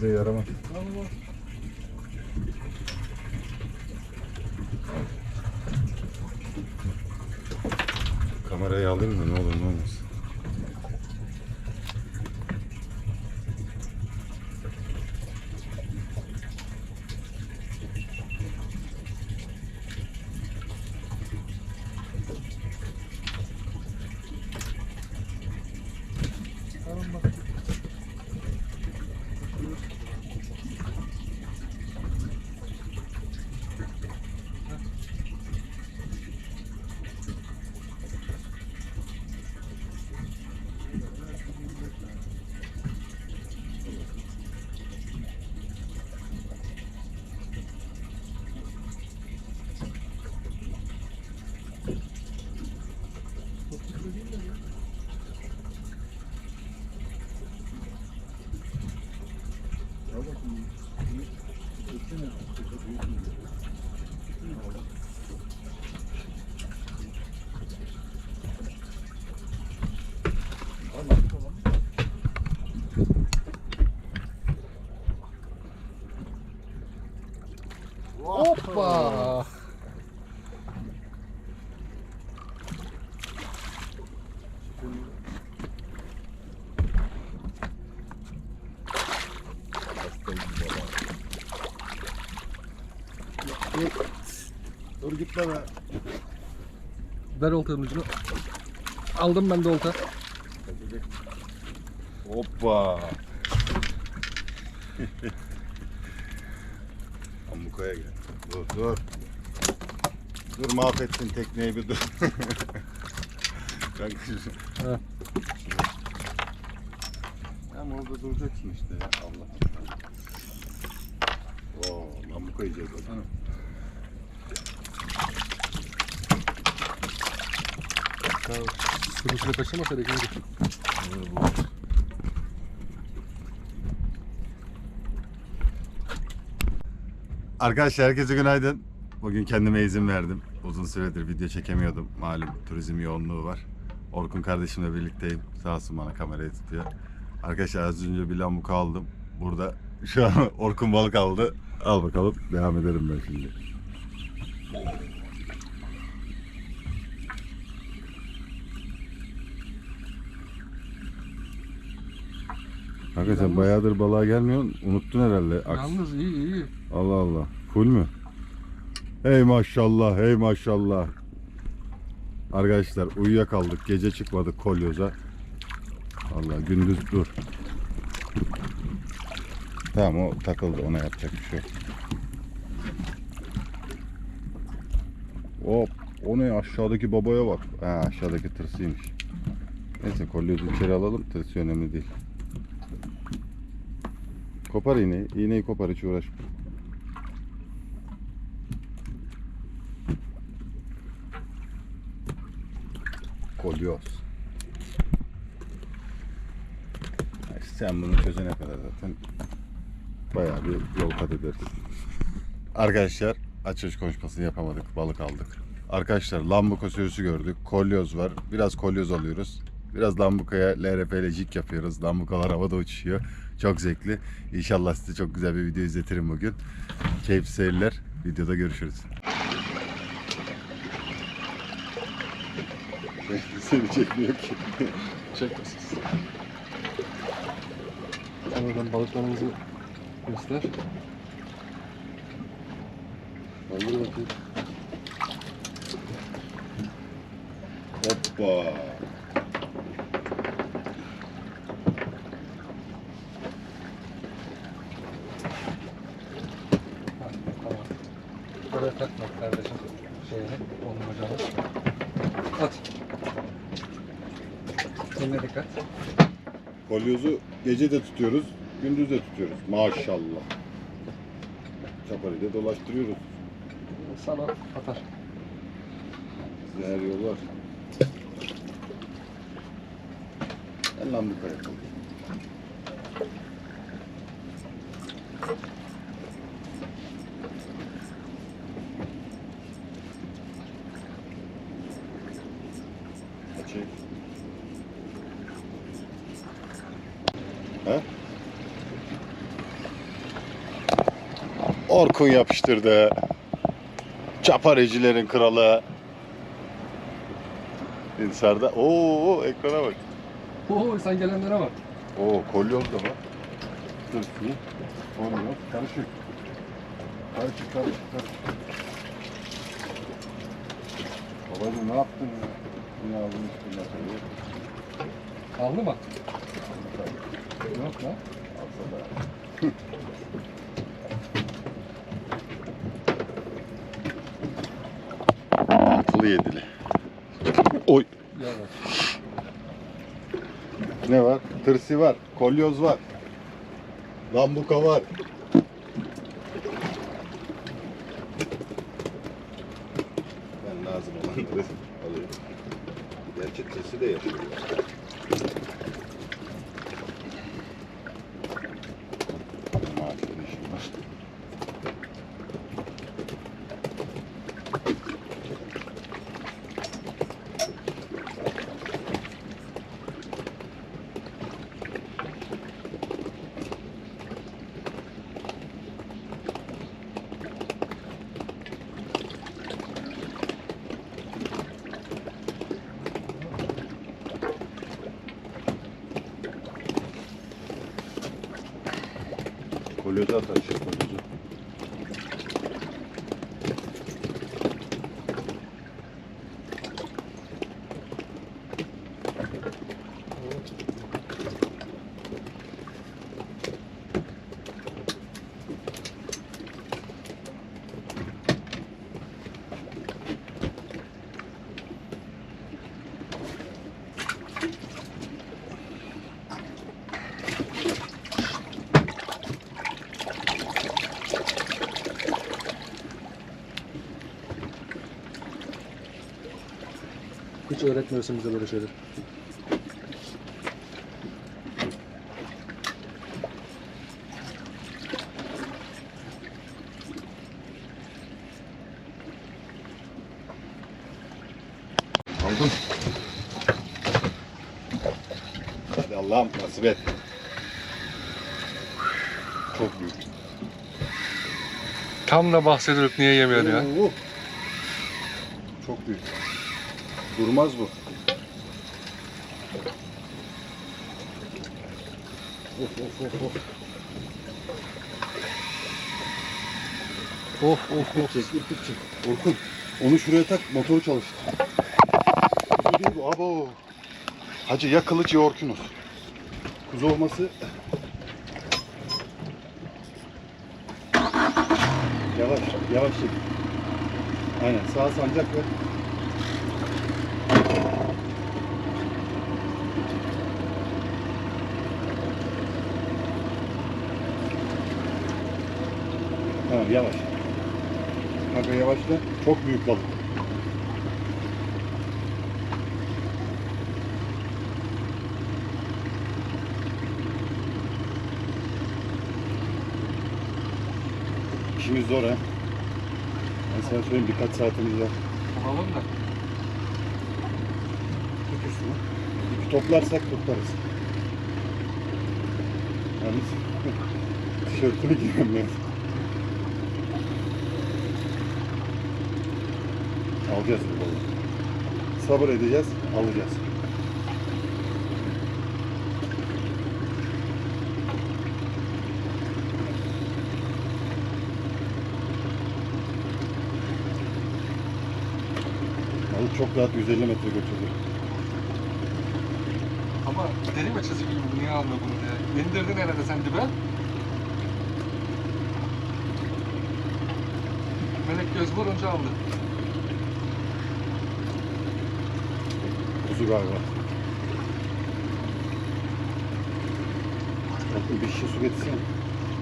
bize yaramaz. Kamerayı alayım da ne olur ne olmaz. Tamam bak. Hoppa. Be. Ver oltanın ucunu. Aldım ben de olta. Hoppa. Pamukaya gel. Dur dur. Dur mahvettin tekneyi bir dur. Kanka. Ama orada duracaksın işte ya Allah. Oo, lambuka yiyeceğiz o zaman. Sürüsüne kaçırmasaydık iyiydi. Arkadaşlar herkese günaydın. Bugün kendime izin verdim. Uzun süredir video çekemiyordum. Malum turizm yoğunluğu var. Orkun kardeşimle birlikteyim. Sağ olsun bana kamerayı tutuyor. Arkadaşlar az önce bir lambuka aldım. Burada şu an Orkun balık aldı. Al bakalım. Devam ederim ben şimdi. Kanka sen bayağıdır balığa gelmiyorsun. Unuttun herhalde. Aks- Yalnız iyi iyi. Allah Allah. Full mü? Hey maşallah, hey maşallah. Arkadaşlar uyuyakaldık. Gece çıkmadık kolyoza. Allah gündüz dur. Tamam o takıldı ona yapacak bir şey yok. Hop o ne aşağıdaki babaya bak. Ha aşağıdaki tırsıymış. Neyse kolyozu içeri alalım. Tırsı önemli değil. Kopar iğneyi. İğneyi kopar hiç uğraşma. Kolyoz. Sen bunu çözene kadar zaten bayağı bir yol kat ederiz. Arkadaşlar açılış konuşmasını yapamadık. Balık aldık. Arkadaşlar lambuka sürüsü gördük. Kolyoz var. Biraz kolyoz alıyoruz. Biraz lambukaya LRP ile jig yapıyoruz. Lambukalar havada uçuşuyor. Çok zevkli. İnşallah size çok güzel bir video izletirim bugün. Keyifli seyirler. Videoda görüşürüz. Seni çekmiyor ki. Çekmesiz. Oradan balıklarımızı göster. Kaldır bakayım. Hoppa. Dikkat. Kolyozu gece de tutuyoruz, gündüz de tutuyoruz. Maşallah. Çaparıyla dolaştırıyoruz. Sana atar. Size her yol var. Gel lan bu kaya. Çek. He? Orkun yapıştırdı. Çaparecilerin kralı. İnsarda. Oo ekrana bak. Oo sen gelenlere bak. Oo kolyoz da var. Dur bir. Kolyoz. Karışık. Karışık karışık karışık. Babacım ne yaptın ya? Yine aldın üstüne tabii. Aldı mı? Yok lan. Alsa da. Altılı yedili. Oy. Yavaş. Ne var? Tırsi var. Kolyoz var. Lambuka var. Ben lazım olanları alıyorum. Gerçi tırsi de yaşıyor. Maaşlı işim var. Kolyozu atar şey kolyozu. Hiç öğretmiyorsun bize böyle şeyler. Aldım. Hadi Allah'ım nasip et. Çok büyük. Tam da bahsediyorduk niye yemiyor ya. Oo. Çok büyük. Durmaz bu. Of of of of. Of of of. Çek ürküt çek. Orkun onu şuraya tak motoru çalıştır. Abo. Hacı ya kılıç ya orkunuz. Kuzu olması. Yavaş yavaş çek. Aynen sağ sancak ver. Tamam yavaş. Kanka yavaşla. Çok büyük balık. İşimiz zor ha. Ben sana söyleyeyim birkaç saatimiz var. Alalım da. Tut üstüne. İpi toplarsak toplarız. Yalnız tişörtünü giymem lazım. Alacağız bu balığı. Sabır edeceğiz, alacağız. Balık çok rahat 150 metre götürdü. Ama deli mi çizgi gibi niye almıyor bunu diye. İndirdin herhalde sen dibe. Melek göz vurunca aldı. Kuzu galiba. Bakın bir şişe su getirsene.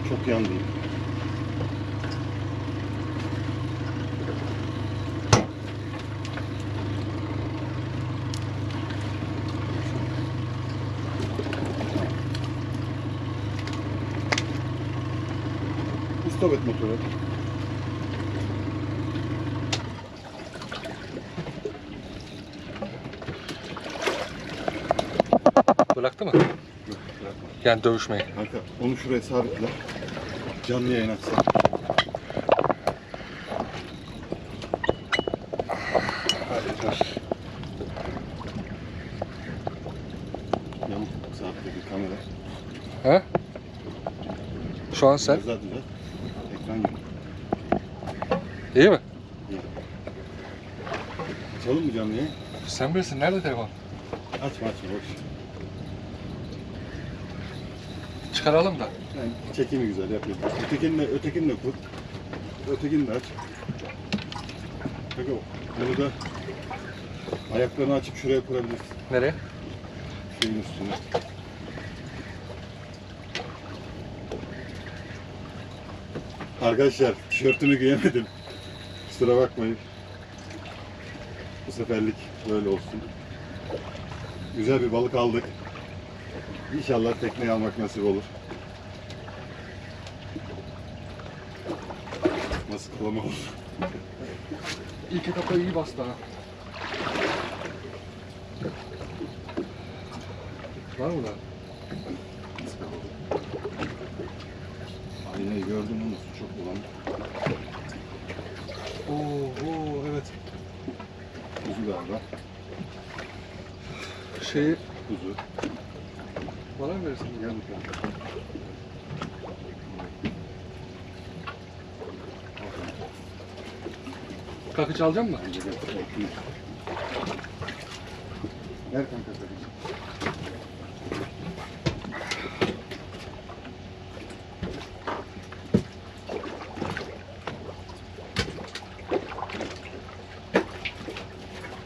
Çok yandıyım. Stop et motoru. Bıraktı mı? Yok bırakma. Yani dövüşmeyi. Kanka onu şuraya sabitle. Canlı yayın dur. Yamuk sabitle kamera. He? Şu an sen. Biraz daha düzelt. Ekran yok. İyi mi? Açalım mı canlı yayın? Sen bilirsin. Nerede telefon? Açma açma boş. Çıkaralım da. Yani çekimi güzel yapayım. Ötekini de, ötekini de kur. Ötekini de aç. Peki bunu da ayaklarını açıp şuraya kurabilirsin. Nereye? Şeyin üstüne. Arkadaşlar tişörtümü giyemedim. Kusura bakmayın. Bu seferlik böyle olsun. Güzel bir balık aldık. İnşallah tekneyi almak nasip olur. Nasıl olur? İlk etapta iyi bastı ha. Var mı da? Aynayı gördüm su çok bulanık. Oo, oo evet. Kuzu galiba. Şeyi Kuzu. bana mı verirsin? Gel bakalım. Kakıç alacak mı? Bence de. Ver kanka.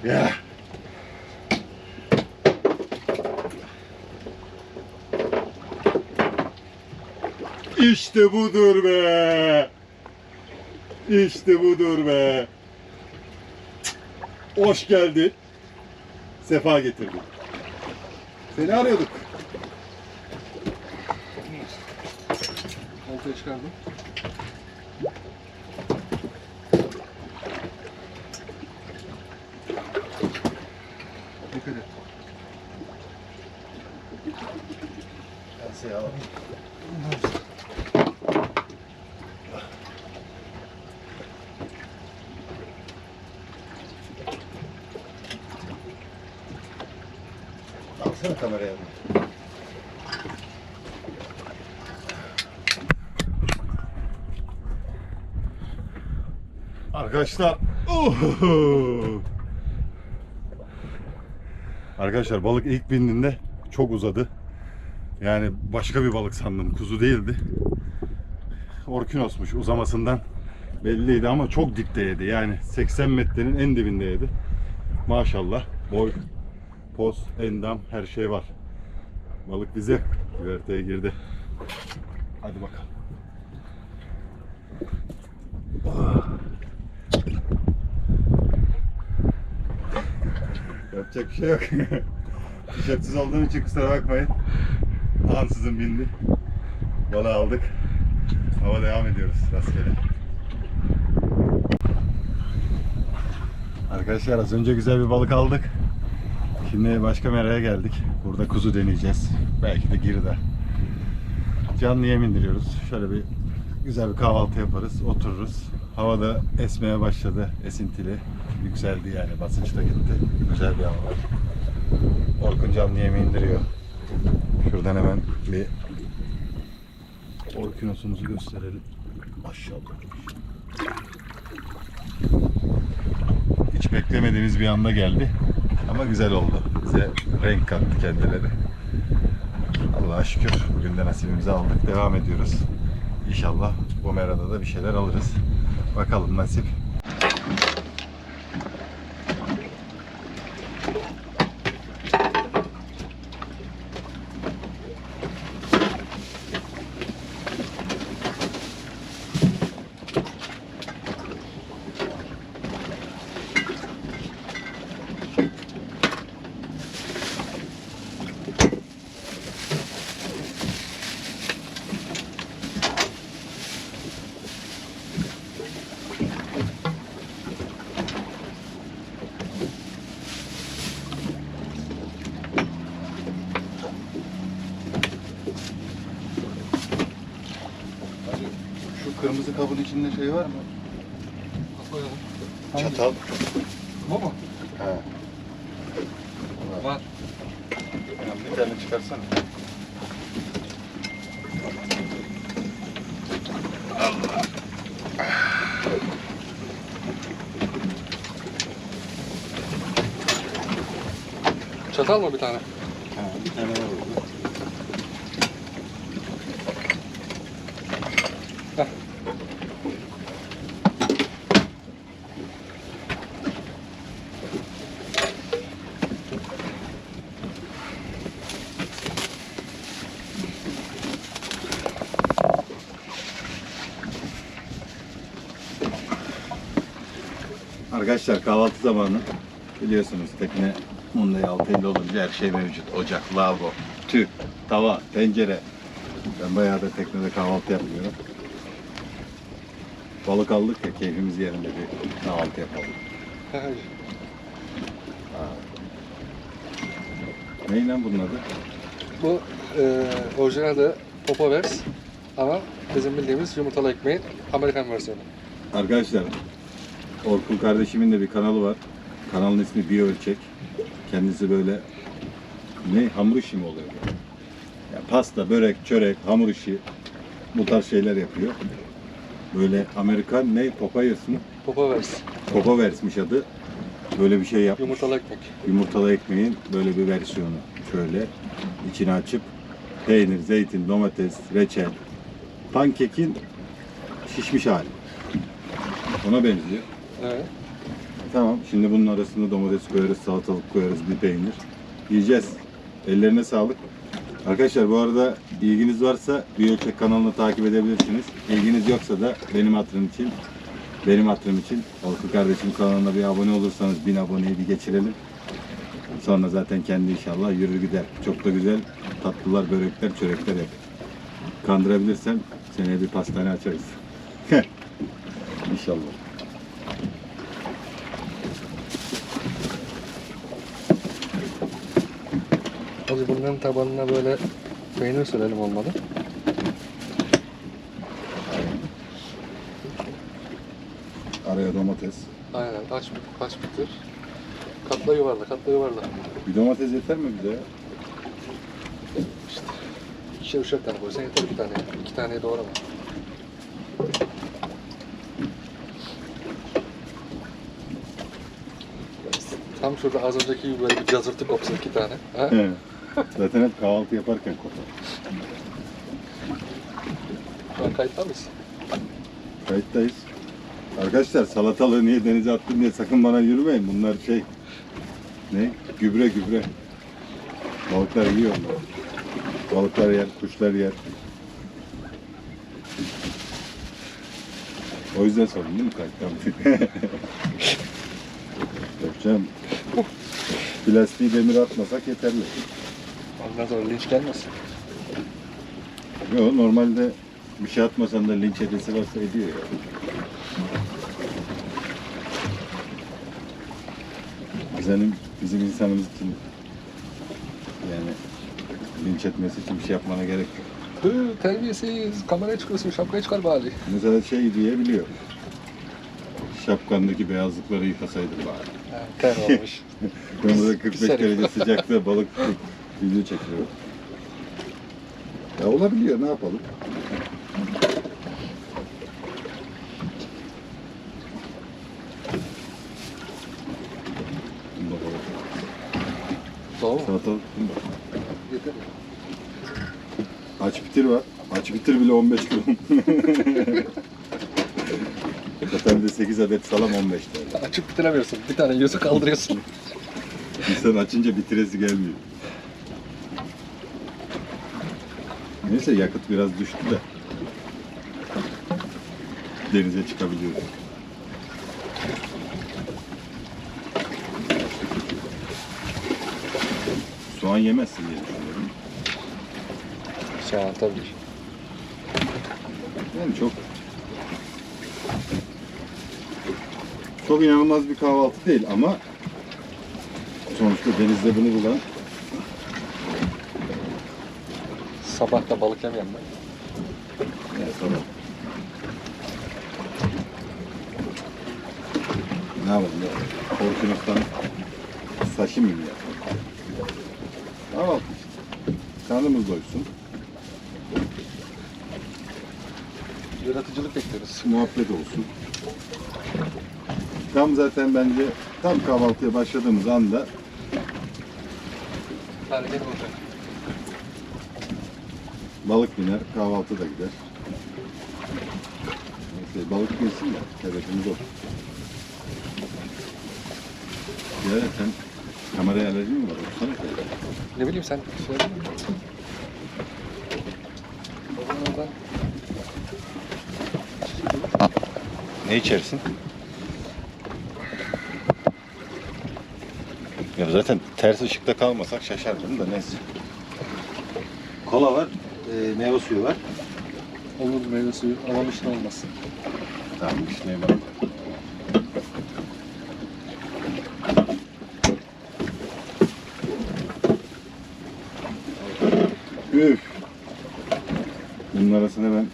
Ya. İşte budur be. İşte budur be. Hoş geldin. Sefa getirdin. Seni arıyorduk. Oltayı çıkardım. Dikkat et. Kaseyi alalım. Alsana kameraya. Arkadaşlar. Uhu! Arkadaşlar balık ilk bindiğinde çok uzadı. Yani başka bir balık sandım. Kuzu değildi. Orkinosmuş uzamasından belliydi ama çok dipteydi. Yani 80 metrenin en dibindeydi. Maşallah. Boy, poz, endam her şey var. Balık bize güverteye girdi. Hadi bakalım. Yapacak bir şey yok. Tişörtsüz olduğum için kusura bakmayın. Ansızın bindi. Balığı aldık. Hava devam ediyoruz rastgele. Arkadaşlar az önce güzel bir balık aldık. Şimdi başka meraya geldik. Burada kuzu deneyeceğiz. Belki de girde. Canlı yem indiriyoruz. Şöyle bir güzel bir kahvaltı yaparız. Otururuz. Hava da esmeye başladı. Esintili. Yükseldi yani. Basınç da gitti. Güzel bir hava var. Orkun canlı yemi indiriyor. Şuradan hemen bir Orkinosumuzu gösterelim. Maşallah. Hiç beklemediğimiz bir anda geldi. Ama güzel oldu. Bize renk kattı kendileri. Allah'a şükür bugün de nasibimizi aldık. Devam ediyoruz. İnşallah bu merada da bir şeyler alırız. Bakalım nasip. Kabın içinde şey var mı? Koyalım. Çatal. Bu mu? He. Var. Ya bir tane çıkarsana. Çatal mı bir tane? Ha, bir tane var Arkadaşlar kahvaltı zamanı. Biliyorsunuz tekne Munda'ya 650 olunca her şey mevcut. Ocak, lavabo, tüp, tava, tencere. Ben bayağı da teknede kahvaltı yapmıyorum. Balık aldık ya keyfimiz yerinde bir kahvaltı yapalım. Neyin lan bunun adı? Bu e, orijinalde Popovers ama bizim bildiğimiz yumurtalı ekmeğin Amerikan versiyonu. Arkadaşlar Orkun kardeşimin de bir kanalı var. Kanalın ismi Bir Ölçek. Kendisi böyle ne hamur işi mi oluyor? Ya pasta, börek, çörek, hamur işi bu tarz şeyler yapıyor. Böyle Amerikan ne? Popeyes mi? Popovers Popa versmiş adı. Böyle bir şey yapmış. yumurtalı ekmek. Yumurtalı ekmeğin böyle bir versiyonu. Şöyle içini açıp peynir, zeytin, domates, reçel, pankekin şişmiş hali. Ona benziyor. Evet. Tamam. Şimdi bunun arasında domates koyarız, salatalık koyarız, bir peynir. Yiyeceğiz. Ellerine sağlık. Arkadaşlar bu arada ilginiz varsa Biyolçek kanalını takip edebilirsiniz. İlginiz yoksa da benim hatırım için benim hatırım için Orkun kardeşim kanalına bir abone olursanız bin aboneyi bir geçirelim. Sonra zaten kendi inşallah yürür gider. Çok da güzel tatlılar, börekler, çörekler yap. Kandırabilirsem seneye bir pastane açarız. İnşallah. Hadi bunların tabanına böyle peynir sürelim olmalı. Araya domates. Aynen aç, aç bitir. Katla yuvarla, katla yuvarla. Bir domates yeter mi bize ya? İkişer üçer tane koysan yeter bir tane. İki taneyi doğrama. Tam şurada az önceki gibi böyle bir cazırtı kopsun iki tane. Ha? He. Zaten hep kahvaltı yaparken kopar. Şu an kayıtta mıyız? Kayıttayız. Arkadaşlar salatalığı niye denize attın diye sakın bana yürümeyin. Bunlar şey ne? Gübre gübre. Balıklar yiyor onları. Balıklar yer, kuşlar yer. O yüzden sordum değil mi? Yok canım. Plastiği demir atmasak yeterli. Ondan sonra linç gelmesin. Yok normalde bir şey atmasan da linç edilse varsa ediyor ya. Bizim, bizim insanımız için yani linç etmesi için bir şey yapmana gerek yok. Hı, terbiyesiz. Kameraya çıkıyorsun, şapkayı çıkar bari. Mesela şey diyebiliyor. Şapkandaki beyazlıkları yıkasaydın bari. Ha, ter olmuş. Ben burada 45 Pis herif. derece sıcakta balık video çekiyorum. Ya olabiliyor ne yapalım? Salatalık bunda. Yeter. Aç bitir var. Aç bitir bile 15 kilo. Zaten de 8 adet salam 15 TL. Açıp bitiremiyorsun. Bir tane yiyorsa kaldırıyorsun. İnsan açınca bitiresi gelmiyor. Neyse yakıt biraz düştü de. Denize çıkabiliyoruz. Soğan yemezsin diye düşünüyorum. Soğan tabii. Yani çok çok inanılmaz bir kahvaltı değil ama sonuçta denizde bunu bulan sabah da balık yemeyen mi? Evet, tamam. Ne yapalım ya? Korkunaktan saçım mı yapalım? Tamam. Karnımız doysun. Yaratıcılık bekleriz. Muhabbet olsun. Tam zaten bence tam kahvaltıya başladığımız anda Hareket olacak balık biner, kahvaltı da gider. Neyse balık yesin de hedefimiz o. Ya sen kameraya alerjin mi var? Otursana şöyle. Ne bileyim sen oradan Ne içersin? Ya zaten ters ışıkta kalmasak şaşardım da neyse. Kola var, e, meyve suyu var. olur meyve suyu ama işin olmaz. Tamam, işte bak. Üf. Bunun arasına ben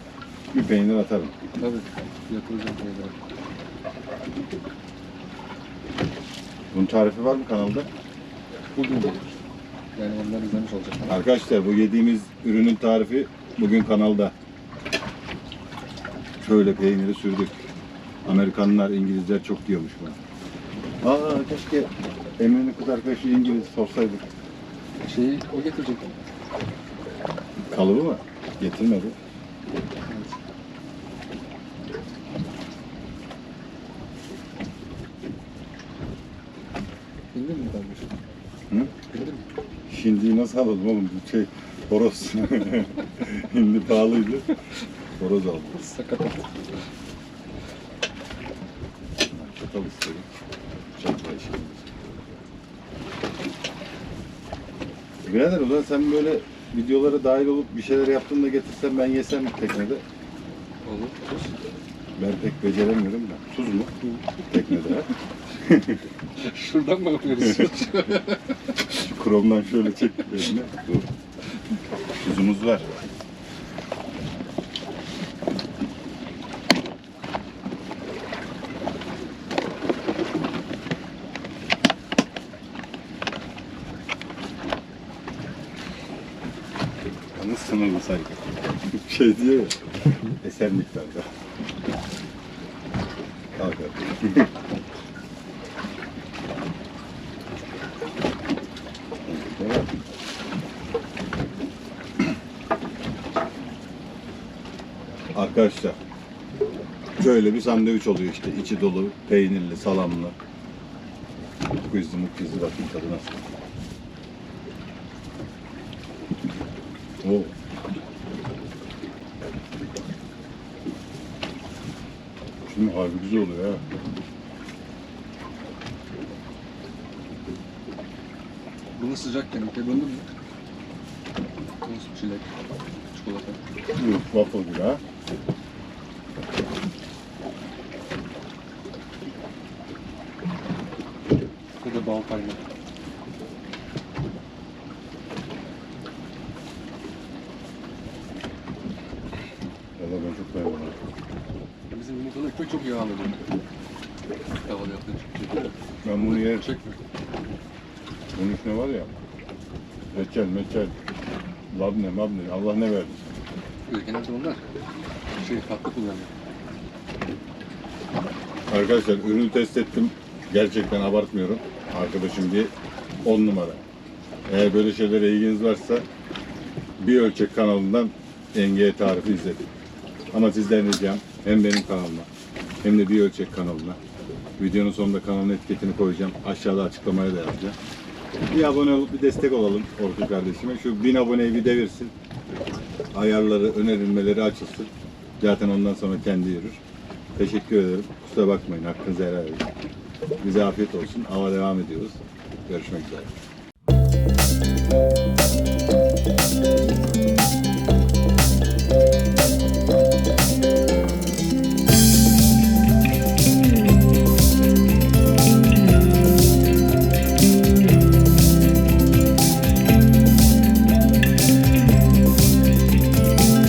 bir peynir atarım. Tabii. Yapılacak meyve. Bunun tarifi var mı kanalda? Bugün gelir. Yani onlar izlemiş olacak. Arkadaşlar bu yediğimiz ürünün tarifi bugün kanalda. Şöyle peyniri sürdük. Amerikanlar, İngilizler çok diyormuş buna. Aa keşke Emre'nin kız arkadaşı İngiliz sorsaydık. Şeyi o getirecek. Kalıbı mı? Getirmedi. Evet. Bildin mi kardeşim? Hı? Bildin mi? Hindiyi nasıl alalım oğlum? Bu şey horoz. Hindi pahalıydı. Horoz aldım. Sakat. Çatal istedim. Çatal işimiz. Birader o zaman sen böyle videolara dahil olup bir şeyler yaptığında getirsen ben yesem teknede. Olur. Ben pek beceremiyorum da. Tuz mu? Teknede? Şuradan mı yapıyoruz? Şu kromdan şöyle çek eline. Dur. Tuzumuz var. Yalnız sınırlı saygı. Şey diyor ya, eser miktarda. Arkadaşlar şöyle bir sandviç oluyor işte içi dolu peynirli salamlı mukizli mukizli bakın tadı nasıl o Şimdi harbi güzel oluyor ha. Bunu sıcakken böldün mü? Tuz, çilek, çikolata. Uf, waffle gibi ha. Bir de bal kaynağı. Valla ben çok beğendim. Bizim yumurtalı ekmek çok yağlı oluyor. Havalı yaptığın için. Ben bunu yerim. Çekme. Bunun üstüne var ya. Reçel, meçel, labne, mabne. Allah ne verdi. Genelde onlar şey tatlı kullanıyor. Arkadaşlar ürünü test ettim. Gerçekten abartmıyorum. Arkadaşım bir 10 numara. Eğer böyle şeylere ilginiz varsa bir ölçek kanalından engeye tarifi izledim. Ama sizden ricam hem benim kanalıma hem de bir ölçek kanalına. Videonun sonunda kanalın etiketini koyacağım. Aşağıda açıklamaya da yazacağım. Bir abone olup bir destek olalım Orkun kardeşime. Şu 1000 aboneyi bir devirsin. Ayarları, önerilmeleri açılsın. Zaten ondan sonra kendi yürür. Teşekkür ederim. Kusura bakmayın. Hakkınızı helal edin. Bize afiyet olsun. Hava devam ediyoruz. Görüşmek üzere.